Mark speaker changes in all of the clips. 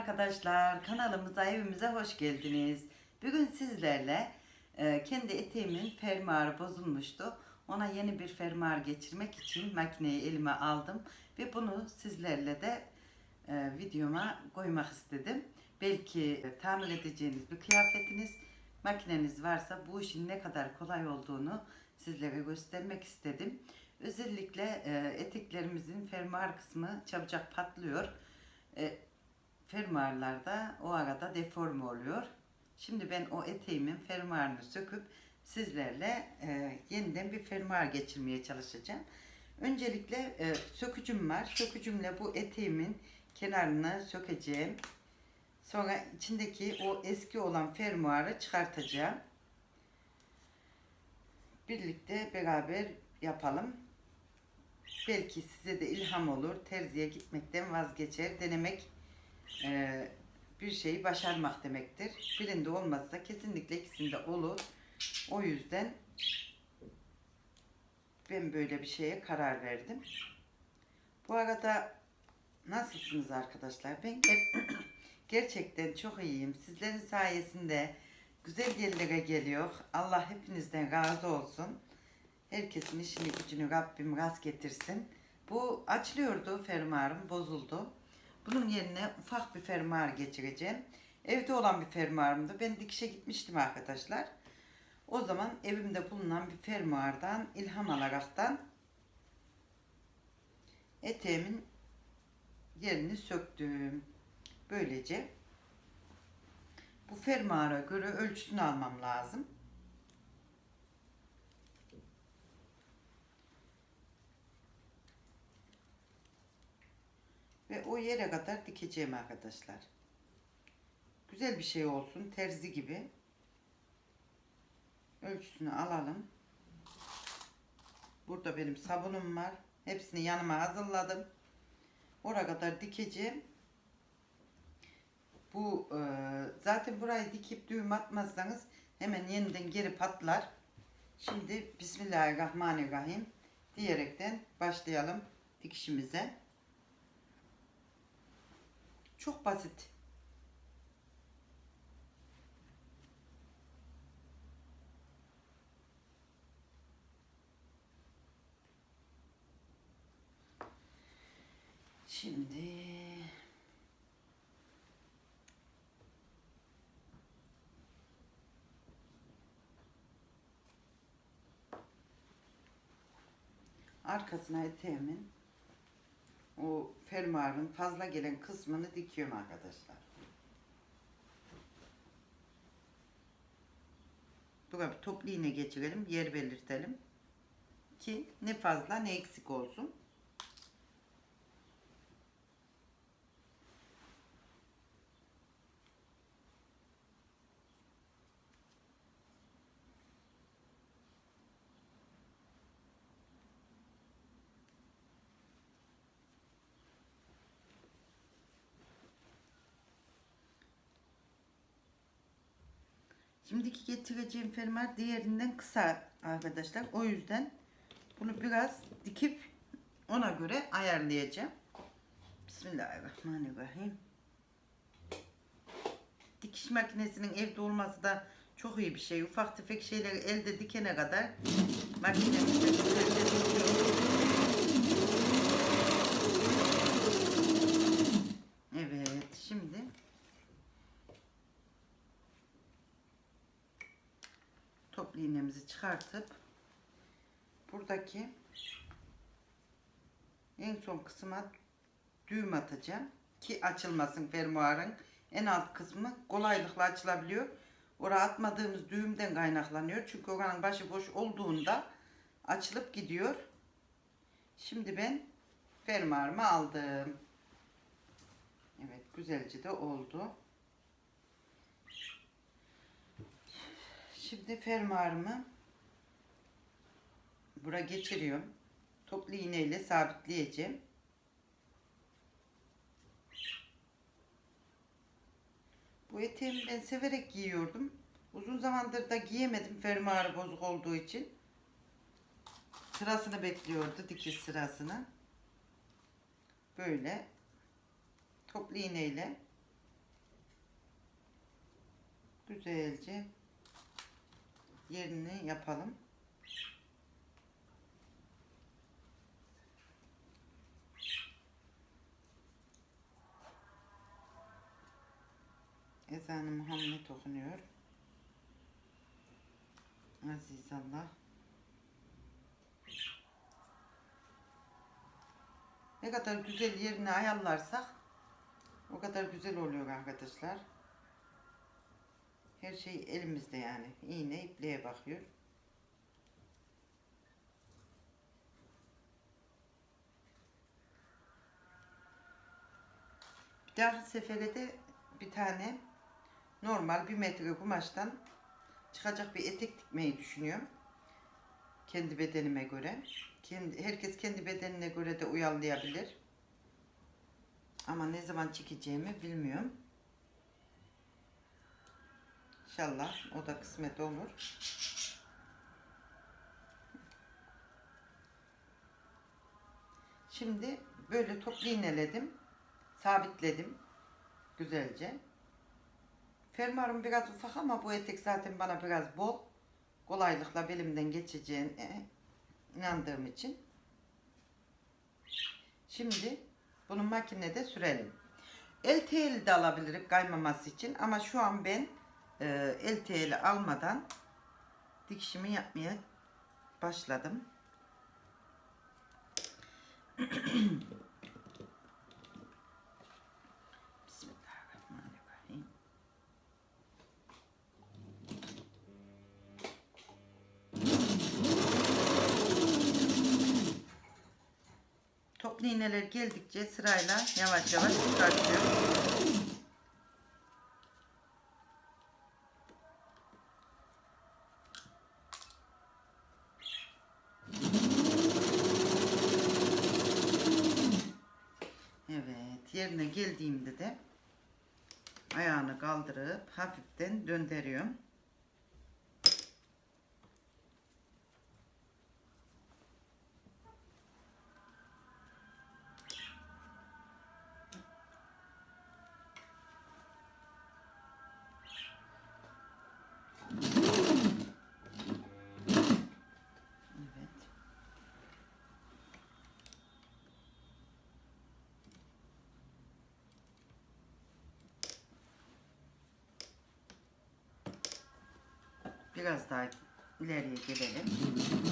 Speaker 1: arkadaşlar. Kanalımıza, evimize hoş geldiniz. Bugün sizlerle e, kendi eteğimin fermuarı bozulmuştu. Ona yeni bir fermuar geçirmek için makineyi elime aldım. Ve bunu sizlerle de e, videoma koymak istedim. Belki e, tamir edeceğiniz bir kıyafetiniz, makineniz varsa bu işin ne kadar kolay olduğunu sizlere göstermek istedim. Özellikle e, eteklerimizin fermuar kısmı çabucak patlıyor. E, fermuarlarda o arada deforme oluyor. Şimdi ben o eteğimin fermuarını söküp sizlerle e, yeniden bir fermuar geçirmeye çalışacağım. Öncelikle e, sökücüm var. Sökücümle bu eteğimin kenarını sökeceğim. Sonra içindeki o eski olan fermuarı çıkartacağım. Birlikte beraber yapalım. Belki size de ilham olur. Terziye gitmekten vazgeçer. Denemek e, bir şeyi başarmak demektir. Birinde olmazsa kesinlikle ikisinde olur. O yüzden ben böyle bir şeye karar verdim. Bu arada nasılsınız arkadaşlar? Ben ger- gerçekten çok iyiyim. Sizlerin sayesinde güzel yerlere geliyor. Allah hepinizden razı olsun. Herkesin işini gücünü Rabbim rast getirsin. Bu açılıyordu fermuarım bozuldu. Bunun yerine ufak bir fermuar geçireceğim. Evde olan bir fermuarımdı. Ben dikişe gitmiştim arkadaşlar. O zaman evimde bulunan bir fermuardan ilham alaraktan eteğimin yerini söktüm. Böylece bu fermuara göre ölçüsünü almam lazım. Yere kadar dikeceğim arkadaşlar. Güzel bir şey olsun. Terzi gibi. Ölçüsünü alalım. Burada benim sabunum var. Hepsini yanıma hazırladım. Oraya kadar dikeceğim. Bu e, zaten burayı dikip düğüm atmazsanız hemen yeniden geri patlar. Şimdi Bismillahirrahmanirrahim diyerekten başlayalım dikişimize. Çok basit. Şimdi arkasına eteğimin o fermuarın fazla gelen kısmını dikiyorum arkadaşlar. Buraya bir toplu iğne geçirelim, yer belirtelim. Ki ne fazla ne eksik olsun. Şimdiki getireceğim fermuar diğerinden kısa arkadaşlar. O yüzden bunu biraz dikip ona göre ayarlayacağım. Bismillahirrahmanirrahim. Dikiş makinesinin evde olması da çok iyi bir şey. Ufak tefek şeyleri elde dikene kadar makinemizde elde dikiyoruz. Evet şimdi toplu iğnemizi çıkartıp buradaki en son kısma düğüm atacağım ki açılmasın fermuarın en alt kısmı kolaylıkla açılabiliyor. Oraya atmadığımız düğümden kaynaklanıyor. Çünkü oranın başı boş olduğunda açılıp gidiyor. Şimdi ben fermuarımı aldım. Evet güzelce de oldu. Şimdi fermuarımı bura geçiriyorum. Toplu iğne ile sabitleyeceğim. Bu eteğimi ben severek giyiyordum. Uzun zamandır da giyemedim fermuarı bozuk olduğu için. Sırasını bekliyordu dikiş sırasını. Böyle toplu iğne ile güzelce yerini yapalım. Ezanı Muhammed okunuyor. Aziz Allah. Ne kadar güzel yerini ayarlarsak o kadar güzel oluyor arkadaşlar. Her şey elimizde yani. İğne ipliğe bakıyor. Bir dahaki sefere de bir tane normal bir metre kumaştan çıkacak bir etek dikmeyi düşünüyorum. Kendi bedenime göre. Kendi, herkes kendi bedenine göre de uyarlayabilir. Ama ne zaman çekeceğimi bilmiyorum. İnşallah o da kısmet olur. Şimdi böyle toplu iğneledim. Sabitledim. Güzelce. Fermuarım biraz ufak ama bu etek zaten bana biraz bol. Kolaylıkla belimden geçeceğine inandığım için. Şimdi bunu makinede sürelim. El teli de alabiliriz kaymaması için ama şu an ben e, el teli almadan dikişimi yapmaya başladım. Toplu iğneler geldikçe sırayla yavaş yavaş çıkartıyorum. Evet, yerine geldiğimde de ayağını kaldırıp hafiften döndürüyorum. Biraz daha ileriye gelelim.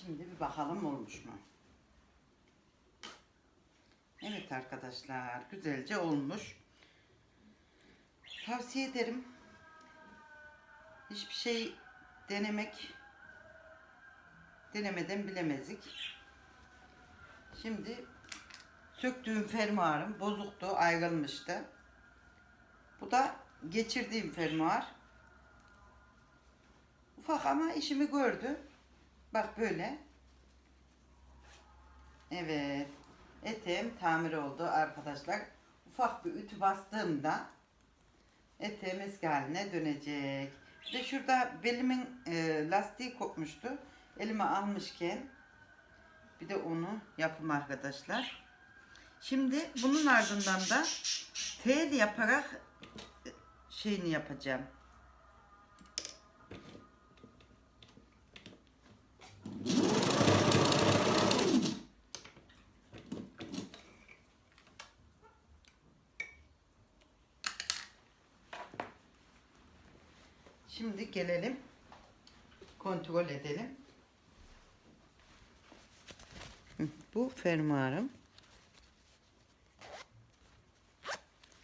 Speaker 1: Şimdi bir bakalım olmuş mu? Evet arkadaşlar güzelce olmuş. Tavsiye ederim. Hiçbir şey denemek denemeden bilemezik. Şimdi söktüğüm fermuarım bozuktu, ayrılmıştı. Bu da geçirdiğim fermuar. Ufak ama işimi gördü. Bak böyle. Evet. Eteğim tamir oldu arkadaşlar. Ufak bir ütü bastığımda eteğim eski haline dönecek. Bir de şurada belimin e, lastiği kopmuştu. Elime almışken bir de onu yapım arkadaşlar. Şimdi bunun ardından da tel yaparak e, şeyini yapacağım. Şimdi gelelim. Kontrol edelim. Bu fermuarım.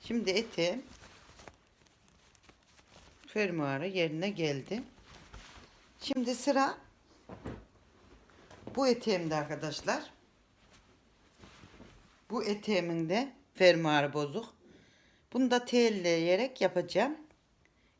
Speaker 1: Şimdi eteğim fermuarı yerine geldi. Şimdi sıra bu eteğimde arkadaşlar. Bu eteğimin de fermuarı bozuk. Bunu da telleyerek yapacağım.